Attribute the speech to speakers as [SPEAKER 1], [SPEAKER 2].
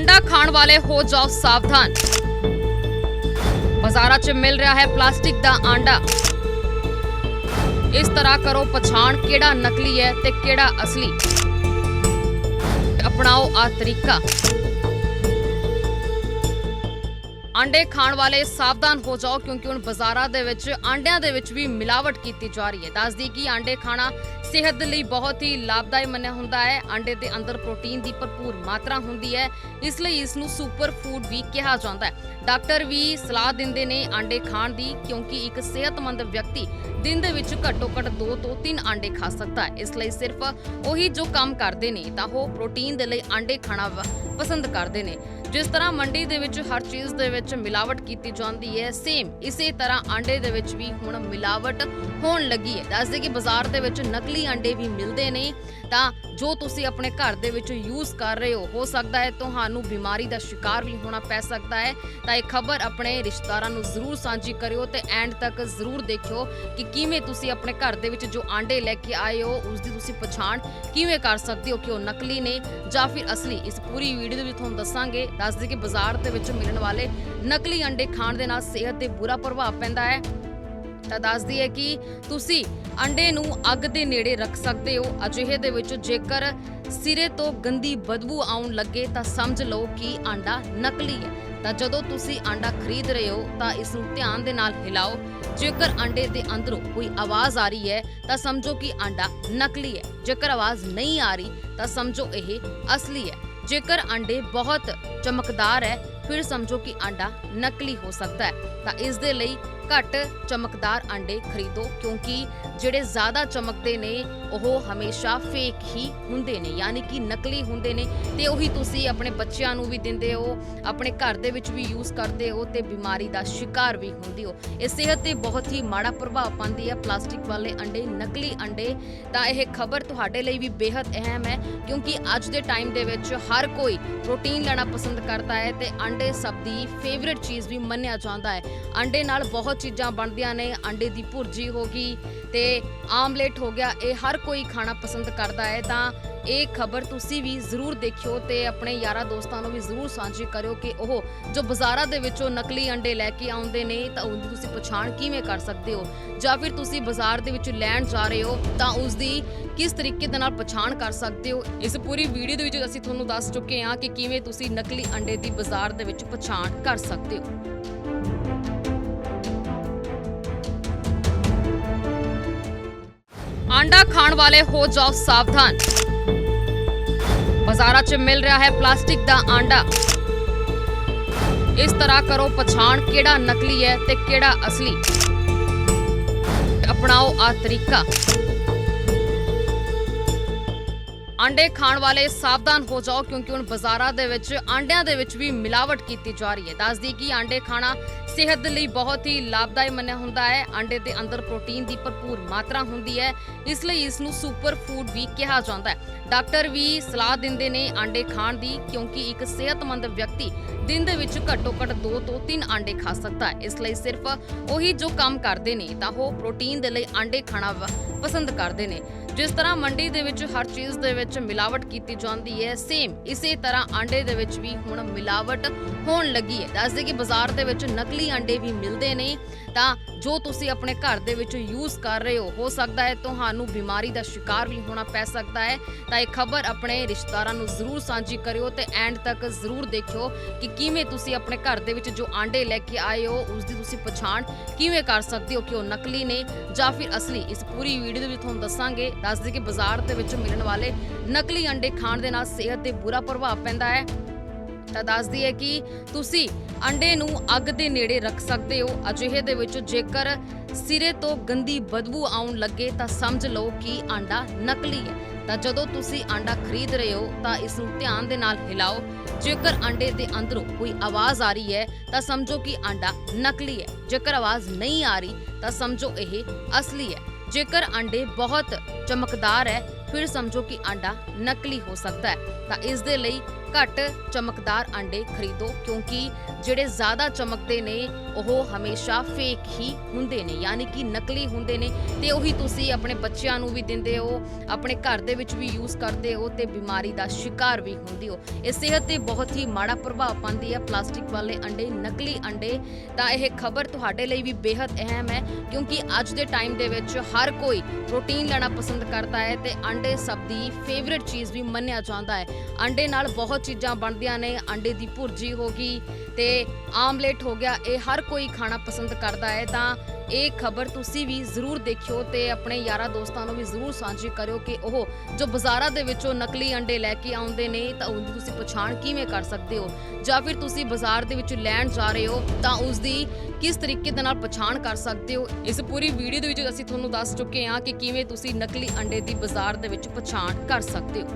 [SPEAKER 1] ਆਂਡਾ ਖਾਣ ਵਾਲੇ ਹੋ ਜਾਓ ਸਾਵਧਾਨ। ਬਾਜ਼ਾਰਾਂ 'ਚ ਮਿਲ ਰਿਹਾ ਹੈ ਪਲਾਸਟਿਕ ਦਾ ਆਂਡਾ। ਇਸ ਤਰ੍ਹਾਂ ਕਰੋ ਪਛਾਣ ਕਿਹੜਾ ਨਕਲੀ ਹੈ ਤੇ ਕਿਹੜਾ ਅਸਲੀ। ਅਪਣਾਓ ਆ ਤਰੀਕਾ। ਆਂਡੇ ਖਾਣ ਵਾਲੇ ਸਾਵਧਾਨ ਹੋ ਜਾਓ ਕਿਉਂਕਿ ਹੁਣ ਬਾਜ਼ਾਰਾਂ ਦੇ ਵਿੱਚ, ਆਂਡਿਆਂ ਦੇ ਵਿੱਚ ਵੀ ਮਿਲਾਵਟ ਕੀਤੀ ਜਾ ਰਹੀ ਹੈ। ਦੱਸਦੀ ਕਿ ਆਂਡੇ ਖਾਣਾ ਸਿਹਤ ਦੇ ਲਈ ਬਹੁਤ ਹੀ ਲਾਭਦਾਇਕ ਮੰਨਿਆ ਹੁੰਦਾ ਹੈ। ਆਂਡੇ ਦੇ ਅੰਦਰ ਪ੍ਰੋਟੀਨ ਦੀ ਭਰਪੂਰ ਮਾਤਰਾ ਹੁੰਦੀ ਹੈ। ਇਸ ਲਈ ਇਸ ਨੂੰ ਸੁਪਰ ਫੂਡ ਵੀ ਕਿਹਾ ਜਾਂਦਾ ਹੈ। ਡਾਕਟਰ ਵੀ ਸਲਾਹ ਦਿੰਦੇ ਨੇ ਆਂਡੇ ਖਾਣ ਦੀ ਕਿਉਂਕਿ ਇੱਕ ਸਿਹਤਮੰਦ ਵਿਅਕਤੀ ਦਿਨ ਦੇ ਵਿੱਚ ਘੱਟੋ ਘੱਟ 2 ਤੋਂ 3 ਆਂਡੇ ਖਾ ਸਕਦਾ ਹੈ। ਇਸ ਲਈ ਸਿਰਫ ਉਹੀ ਜੋ ਕੰਮ ਕਰਦੇ ਨੇ ਤਾਂ ਉਹ ਪ੍ਰੋਟੀਨ ਦੇ ਲਈ ਆਂਡੇ ਖਾਣਾ ਵ- ਪਸੰਦ ਕਰਦੇ ਨੇ। ਜਿਸ ਤਰ੍ਹਾਂ ਮੰਡੀ ਦੇ ਵਿੱਚ ਹਰ ਚੀਜ਼ ਦੇ ਵਿੱਚ ਮਿਲਾਵਟ ਕੀਤੀ ਜਾਂਦੀ ਹੈ ਸੇਮ ਇਸੇ ਤਰ੍ਹਾਂ ਆਂਡੇ ਦੇ ਵਿੱਚ ਵੀ ਹੁਣ ਮਿਲਾਵਟ ਹੋਣ ਲੱਗੀ ਹੈ। ਦੱਸਦੇ ਕਿ ਬਾਜ਼ਾਰ ਦੇ ਵਿੱਚ ਨਕਲੀ ਅੰਡੇ ਵੀ ਮਿਲਦੇ ਨੇ। ਤਾਂ ਜੋ ਤੁਸੀਂ ਆਪਣੇ ਘਰ ਦੇ ਵਿੱਚ ਯੂਜ਼ ਕਰ ਰਹੇ ਹੋ ਹੋ ਸਕਦਾ ਹੈ ਤੁਹਾਨੂੰ ਬਿਮਾਰੀ ਦਾ ਸ਼ਿਕਾਰ ਵੀ ਹੋਣਾ ਪੈ ਸਕਦਾ ਹੈ। ਤਾਂ ਇਹ ਖਬਰ ਆਪਣੇ ਰਿਸ਼ਤੇਦਾਰਾਂ ਨੂੰ ਜ਼ਰੂਰ ਸਾਂਝੀ ਕਰਿਓ ਤੇ ਐਂਡ ਤੱਕ ਜ਼ਰੂਰ ਦੇਖਿਓ ਕਿ ਕਿਵੇਂ ਤੁਸੀਂ ਆਪਣੇ ਘਰ ਦੇ ਵਿੱਚ ਜੋ ਆਂਡੇ ਲੈ ਕੇ ਆਏ ਹੋ, ਉਸ ਦੀ ਤੁਸੀਂ ਪਛਾਣ ਕਿਵੇਂ ਕਰ ਸਕਦੇ ਹੋ ਕਿ ਉਹ ਨਕਲੀ ਨੇ ਜਾਂ ਫਿਰ ਅਸਲੀ। ਇਸ ਪੂਰੀ ਵੀਡੀਓ ਦੇ ਵਿੱਚ ਤੁਹਾਨੂੰ ਦੱਸਾਂਗੇ। ਦੱਸਦੇ ਕਿ ਬਾਜ਼ਾਰ ਦੇ ਵਿੱਚ ਮਿਲਣ ਵਾਲੇ ਨਕਲੀ ਅੰਡੇ ਖਾਣ ਦੇ ਨਾਲ ਸਿਹਤ ਤੇ ਬੁਰਾ ਪ੍ਰਭਾਵ ਪੈਂਦਾ ਹੈ। ਤਾਂ ਦੱਸਦੀ ਹੈ ਕਿ ਤੁਸੀਂ ਅੰਡੇ ਨੂੰ ਅੱਗ ਦੇ ਨੇੜੇ ਰੱਖ ਸਕਦੇ ਹੋ। ਅਜਿਹੇ ਦੇ ਵਿੱਚ ਜੇਕਰ ਸਿਰੇ ਤੋਂ ਗੰਦੀ ਬਦਬੂ ਆਉਣ ਲੱਗੇ ਤਾਂ ਸਮਝ ਲਓ ਕਿ ਆਂਡਾ ਨਕਲੀ ਹੈ। ਤਾਂ ਜਦੋਂ ਤੁਸੀਂ ਆਂਡਾ ਖਰੀਦ ਰਹੇ ਹੋ ਤਾਂ ਇਸ ਨੂੰ ਧਿਆਨ ਦੇ ਨਾਲ ਹਿਲਾਓ। ਜੇਕਰ ਆਂਡੇ ਦੇ ਅੰਦਰੋਂ ਕੋਈ ਆਵਾਜ਼ ਆ ਰਹੀ ਹੈ ਤਾਂ ਸਮਝੋ ਕਿ ਆਂਡਾ ਨਕਲੀ ਹੈ। ਜੇਕਰ ਆਵਾਜ਼ ਨਹੀਂ ਆ ਰਹੀ ਤਾਂ ਸਮਝੋ ਇਹ ਅਸਲੀ ਹੈ। ਜੇਕਰ ਆਂਡੇ ਬਹੁਤ ਚਮਕਦਾਰ ਹੈ, ਫਿਰ ਸਮਝੋ ਕਿ ਆਂਡਾ ਨਕਲੀ ਹੋ ਸਕਦਾ ਹੈ। ਤਾਂ ਇਸ ਦੇ ਲਈ ਘੱਟ ਚਮਕਦਾਰ ਆਂਡੇ ਖਰੀਦੋ, ਕਿਉਂਕਿ ਜਿਹੜੇ ਜ਼ਿਆਦਾ ਚਮਕਦੇ ਨੇ, ਉਹ ਹਮੇਸ਼ਾ ਫੇਕ ਹੀ ਹੁੰਦੇ ਨੇ, ਯਾਨੀ ਕਿ ਨਕਲੀ ਹੁੰਦੇ ਨੇ। ਤੇ ਉਹੀ ਤੁਸੀਂ ਆਪਣੇ ਬੱਚਿਆਂ ਨੂੰ ਵੀ ਦਿੰਦੇ ਹੋ, ਆਪਣੇ ਘਰ ਦੇ ਵਿੱਚ ਵੀ ਯੂਜ਼ ਕਰਦੇ ਹੋ ਤੇ ਬਿਮਾਰੀ ਦਾ ਸ਼ਿਕਾਰ ਵੀ ਹੁੰਦੇ ਹੋ। ਇਹ ਸਿਹਤ ਤੇ ਬਹੁਤ ਹੀ ਮਾੜਾ ਪ੍ਰਭਾਵ ਪਾਉਂਦੀ ਹੈ। ਪਲਾਸਟਿਕ ਵਾਲੇ ਅੰਡੇ, ਨਕਲੀ ਅੰਡੇ ਤਾਂ ਇਹ ਖਬਰ ਤੁਹਾਡੇ ਲਈ ਵੀ ਬੇहद ਅਹਿਮ ਹੈ, ਕਿਉਂਕਿ ਅੱਜ ਦੇ ਟਾਈਮ ਦੇ ਵਿੱਚ ਹਰ ਕੋਈ ਪ੍ਰੋਟੀਨ ਲੈਣਾ ਪਸੰਦ ਕਰਦਾ ਹੈ ਤੇ ਅੰਡੇ ਸਭ ਦੀ ਫੇਵਰਿਟ ਚੀਜ਼ ਵੀ ਮੰਨਿਆ ਜਾਂਦਾ ਹੈ। ਅੰਡੇ ਨਾਲ ਬਹੁਤ ਚੀਜ਼ਾਂ ਬਣਦੀਆਂ ਨੇ, ਅੰਡੇ ਦੀ ਭੁਰਜੀ ਹੋ ਗਈ ਤੇ ਆਮਲੇਟ ਹੋ ਗਿਆ, ਇਹ ਹਰ ਕੋਈ ਖਾਣਾ ਪਸੰਦ ਕਰਦਾ ਹੈ। ਤਾਂ ਇਹ ਖਬਰ ਤੁਸੀਂ ਵੀ ਜ਼ਰੂਰ ਦੇਖਿਓ ਤੇ ਆਪਣੇ ਯਾਰਾਂ ਦੋਸਤਾਂ ਨੂੰ ਵੀ ਜ਼ਰੂਰ ਸਾਂਝੀ ਕਰਿਓ ਕਿ ਉਹ ਜੋ ਬਾਜ਼ਾਰਾਂ ਦੇ ਵਿੱਚੋਂ ਨਕਲੀ ਅੰਡੇ ਲੈ ਕੇ ਆਉਂਦੇ ਨੇ, ਤਾਂ ਉਹਦੀ ਤੁਸੀਂ ਪਛਾਣ ਕਿਵੇਂ ਕਰ ਸਕਦੇ ਹੋ? ਜਾਂ ਫਿਰ ਤੁਸੀਂ ਬਾਜ਼ਾਰ ਦੇ ਵਿੱਚ ਲੈਣ ਜਾ ਰਹੇ ਹੋ, ਤਾਂ ਉਸ ਦੀ ਕਿਸ ਤਰੀਕੇ ਦੇ ਨਾਲ ਪਛਾਣ ਕਰ ਸਕਦੇ ਹੋ? ਇਸ ਪੂਰੀ ਵੀਡੀਓ ਦੇ ਵਿੱਚ ਅਸੀਂ ਤੁਹਾਨੂੰ ਦੱਸ ਚੁੱਕੇ ਹਾਂ ਕਿ ਕਿਵੇਂ ਤੁਸੀਂ ਨਕਲੀ ਅੰਡੇ ਦੀ ਬਾਜ਼ਾਰ ਦੇ ਵਿੱਚ ਪਛਾਣ ਕਰ ਸਕਦੇ ਹੋ। ਆਂਡਾ ਖਾਣ ਵਾਲੇ ਹੋ ਜਾਓ ਸਾਵਧਾਨ। ਬਾਜ਼ਾਰਾਂ 'ਚ ਮਿਲ ਰਿਹਾ ਹੈ ਪਲਾਸਟਿਕ ਦਾ ਆਂਡਾ। ਇਸ ਤਰ੍ਹਾਂ ਕਰੋ ਪਛਾਣ ਕਿਹੜਾ ਨਕਲੀ ਹੈ ਤੇ ਕਿਹੜਾ ਅਸਲੀ। ਅਪਣਾਓ ਆ ਤਰੀਕਾ। ਆਂਡੇ ਖਾਣ ਵਾਲੇ ਸਾਵਧਾਨ ਹੋ ਜਾਓ ਕਿਉਂਕਿ ਹੁਣ ਬਾਜ਼ਾਰਾਂ ਦੇ ਵਿੱਚ, ਆਂਡਿਆਂ ਦੇ ਵਿੱਚ ਵੀ ਮਿਲਾਵਟ ਕੀਤੀ ਜਾ ਰਹੀ ਹੈ। ਦੱਸਦੀ ਕਿ ਆਂਡੇ ਖਾਣਾ ਸਿਹਤ ਦੇ ਲਈ ਬਹੁਤ ਹੀ ਲਾਭਦਾਇਕ ਮੰਨਿਆ ਹੁੰਦਾ ਹੈ। ਆਂਡੇ ਦੇ ਅੰਦਰ ਪ੍ਰੋਟੀਨ ਦੀ ਭਰਪੂਰ ਮਾਤਰਾ ਹੁੰਦੀ ਹੈ। ਇਸ ਲਈ ਇਸ ਨੂੰ ਸੁਪਰ ਫੂਡ ਵੀ ਕਿਹਾ ਜਾਂਦਾ ਹੈ। ਡਾਕਟਰ ਵੀ ਸਲਾਹ ਦਿੰਦੇ ਨੇ ਆਂਡੇ ਖਾਣ ਦੀ, ਕਿਉਂਕਿ ਇੱਕ ਸਿਹਤਮੰਦ ਵਿਅਕਤੀ ਦਿਨ ਦੇ ਵਿੱਚ ਘੱਟੋ ਘੱਟ 2 ਤੋਂ 3 ਆਂਡੇ ਖਾ ਸਕਦਾ ਹੈ। ਇਸ ਲਈ ਸਿਰਫ ਉਹੀ ਜੋ ਕੰਮ ਕਰਦੇ ਨੇ, ਤਾਂ ਉਹ ਪ੍ਰੋਟੀਨ ਦੇ ਲਈ ਆਂਡੇ ਖਾਣਾ ਪਸੰਦ ਕਰਦੇ ਨੇ। ਜਿਸ ਤਰ੍ਹਾਂ ਮੰਡੀ ਦੇ ਵਿੱਚ ਹਰ ਚੀਜ਼ ਦੇ ਵਿੱਚ ਮਿਲਾਵਟ ਕੀਤੀ ਜਾਂਦੀ ਹੈ ਸੇਮ ਇਸੇ ਤਰ੍ਹਾਂ ਆਂਡੇ ਦੇ ਵਿੱਚ ਵੀ ਹੁਣ ਮਿਲਾਵਟ ਹੋਣ ਲੱਗੀ ਹੈ। ਦੱਸਦੇ ਕਿ ਬਾਜ਼ਾਰ ਦੇ ਵਿੱਚ ਨਕਲੀ ਆਂਡੇ ਵੀ ਮਿਲਦੇ ਨੇ, ਤਾਂ ਜੋ ਤੁਸੀਂ ਆਪਣੇ ਘਰ ਦੇ ਵਿੱਚ ਯੂਜ਼ ਕਰ ਰਹੇ ਹੋ ਹੋ ਸਕਦਾ ਹੈ ਤੁਹਾਨੂੰ ਬਿਮਾਰੀ ਦਾ ਸ਼ਿਕਾਰ ਵੀ ਹੋਣਾ ਪੈ ਸਕਦਾ ਹੈ। ਤਾਂ ਇਹ ਖਬਰ ਆਪਣੇ ਰਿਸ਼ਤੇਦਾਰਾਂ ਨੂੰ ਜ਼ਰੂਰ ਸਾਂਝੀ ਕਰਿਓ ਤੇ ਐਂਡ ਤੱਕ ਜ਼ਰੂਰ ਦੇਖਿਓ ਕਿ ਕਿਵੇਂ ਤੁਸੀਂ ਆਪਣੇ ਘਰ ਦੇ ਵਿੱਚ ਜੋ ਆਂਡੇ ਲੈ ਕੇ ਆਏ ਹੋ ਉਸ ਦੀ ਤੁਸੀਂ ਪਛਾਣ ਕਿਵੇਂ ਕਰ ਸਕਦੇ ਹੋ ਕਿ ਉਹ ਨਕਲੀ ਨੇ ਜਾਂ ਫਿਰ ਅਸਲੀ। ਇਸ ਪੂਰੀ ਵੀਡੀਓ ਦੇ ਵਿੱਚ ਤੁਹਾਨੂੰ ਦੱਸਾਂਗੇ ਦੱਸ ਦੱਸਦੇ ਕਿ ਬਾਜ਼ਾਰ ਦੇ ਵਿੱਚ ਮਿਲਣ ਵਾਲੇ ਨਕਲੀ ਅੰਡੇ ਖਾਣ ਦੇ ਨਾਲ ਸਿਹਤ ਤੇ ਬੁਰਾ ਪ੍ਰਭਾਵ ਪੈਂਦਾ ਹੈ। ਤਾਂ ਦੱਸਦੀ ਹੈ ਕਿ ਤੁਸੀਂ ਅੰਡੇ ਨੂੰ ਅੱਗ ਦੇ ਨੇੜੇ ਰੱਖ ਸਕਦੇ ਹੋ। ਅਜਿਹੇ ਦੇ ਵਿੱਚ ਜੇਕਰ ਸਿਰੇ ਤੋਂ ਗੰਦੀ ਬਦਬੂ ਆਉਣ ਲੱਗੇ ਤਾਂ ਸਮਝ ਲਓ ਕਿ ਆਂਡਾ ਨਕਲੀ ਹੈ। ਤਾਂ ਜਦੋਂ ਤੁਸੀਂ ਆਂਡਾ ਖਰੀਦ ਰਹੇ ਹੋ ਤਾਂ ਇਸ ਨੂੰ ਧਿਆਨ ਦੇ ਨਾਲ ਹਿਲਾਓ। ਜੇਕਰ ਆਂਡੇ ਦੇ ਅੰਦਰੋਂ ਕੋਈ ਆਵਾਜ਼ ਆ ਰਹੀ ਹੈ ਤਾਂ ਸਮਝੋ ਕਿ ਆਂਡਾ ਨਕਲੀ ਹੈ। ਜੇਕਰ ਆਵਾਜ਼ ਨਹੀਂ ਆ ਰਹੀ ਤਾਂ ਸਮਝੋ ਇਹ ਅਸਲੀ ਹੈ। ਜੇਕਰ ਆਂਡੇ ਬਹੁਤ ਚਮਕਦਾਰ ਹੈ, ਫਿਰ ਸਮਝੋ ਕਿ ਆਂਡਾ ਨਕਲੀ ਹੋ ਸਕਦਾ ਹੈ। ਤਾਂ ਇਸ ਦੇ ਲਈ ਘੱਟ ਚਮਕਦਾਰ ਅੰਡੇ ਖਰੀਦੋ, ਕਿਉਂਕਿ ਜਿਹੜੇ ਜ਼ਿਆਦਾ ਚਮਕਦੇ ਨੇ, ਉਹ ਹਮੇਸ਼ਾ ਫੇਕ ਹੀ ਹੁੰਦੇ ਨੇ, ਯਾਨੀ ਕਿ ਨਕਲੀ ਹੁੰਦੇ ਨੇ। ਤੇ ਉਹੀ ਤੁਸੀਂ ਆਪਣੇ ਬੱਚਿਆਂ ਨੂੰ ਵੀ ਦਿੰਦੇ ਹੋ, ਆਪਣੇ ਘਰ ਦੇ ਵਿੱਚ ਵੀ ਯੂਜ਼ ਕਰਦੇ ਹੋ ਤੇ ਬਿਮਾਰੀ ਦਾ ਸ਼ਿਕਾਰ ਵੀ ਹੁੰਦੇ ਹੋ। ਇਹ ਸਿਹਤ ਤੇ ਬਹੁਤ ਹੀ ਮਾੜਾ ਪ੍ਰਭਾਵ ਪਾਉਂਦੀ ਹੈ। ਪਲਾਸਟਿਕ ਵਾਲੇ ਅੰਡੇ ਨਕਲੀ ਅੰਡੇ ਤਾਂ ਇਹ ਖਬਰ ਤੁਹਾਡੇ ਲਈ ਵੀ ਬੇहद ਅਹਿਮ ਹੈ, ਕਿਉਂਕਿ ਅੱਜ ਦੇ ਟਾਈਮ ਦੇ ਵਿੱਚ ਹਰ ਕੋਈ ਪ੍ਰੋਟੀਨ ਲੈਣਾ ਪਸੰਦ ਕਰਦਾ ਹੈ ਤੇ ਅੰਡੇ ਸਭ ਦੀ ਫੇਵਰਿਟ ਚੀਜ਼ ਵੀ ਮੰਨਿਆ ਜਾਂਦਾ ਹੈ। ਅੰਡੇ ਨਾਲ ਬਹੁਤ ਚੀਜ਼ਾਂ ਬਣਦੀਆਂ ਨੇ, ਅੰਡੇ ਦੀ ਭੁਰਜੀ ਹੋ ਗਈ ਤੇ ਆਮਲੇਟ ਹੋ ਗਿਆ, ਇਹ ਹਰ ਕੋਈ ਖਾਣਾ ਪਸੰਦ ਕਰਦਾ ਹੈ। ਤਾਂ ਇਹ ਖਬਰ ਤੁਸੀਂ ਵੀ ਜ਼ਰੂਰ ਦੇਖਿਓ ਤੇ ਆਪਣੇ ਯਾਰਾਂ ਦੋਸਤਾਂ ਨੂੰ ਵੀ ਜ਼ਰੂਰ ਸਾਂਝੀ ਕਰਿਓ ਕਿ ਉਹ ਜੋ ਬਾਜ਼ਾਰਾਂ ਦੇ ਵਿੱਚੋਂ ਨਕਲੀ ਅੰਡੇ ਲੈ ਕੇ ਆਉਂਦੇ ਨੇ, ਤਾਂ ਉਹਦੀ ਤੁਸੀਂ ਪਛਾਣ ਕਿਵੇਂ ਕਰ ਸਕਦੇ ਹੋ? ਜਾਂ ਫਿਰ ਤੁਸੀਂ ਬਾਜ਼ਾਰ ਦੇ ਵਿੱਚ ਲੈਣ ਜਾ ਰਹੇ ਹੋ, ਤਾਂ ਉਸ ਦੀ ਕਿਸ ਤਰੀਕੇ ਦੇ ਨਾਲ ਪਛਾਣ ਕਰ ਸਕਦੇ ਹੋ? ਇਸ ਪੂਰੀ ਵੀਡੀਓ ਦੇ ਵਿੱਚ ਅਸੀਂ ਤੁਹਾਨੂੰ ਦੱਸ ਚੁੱਕੇ ਹਾਂ ਕਿ ਕਿਵੇਂ ਤੁਸੀਂ ਨਕਲੀ ਅੰਡੇ ਦੀ ਬਾਜ਼ਾਰ ਦੇ ਵਿੱਚ ਪਛਾਣ ਕਰ ਸਕਦੇ ਹੋ।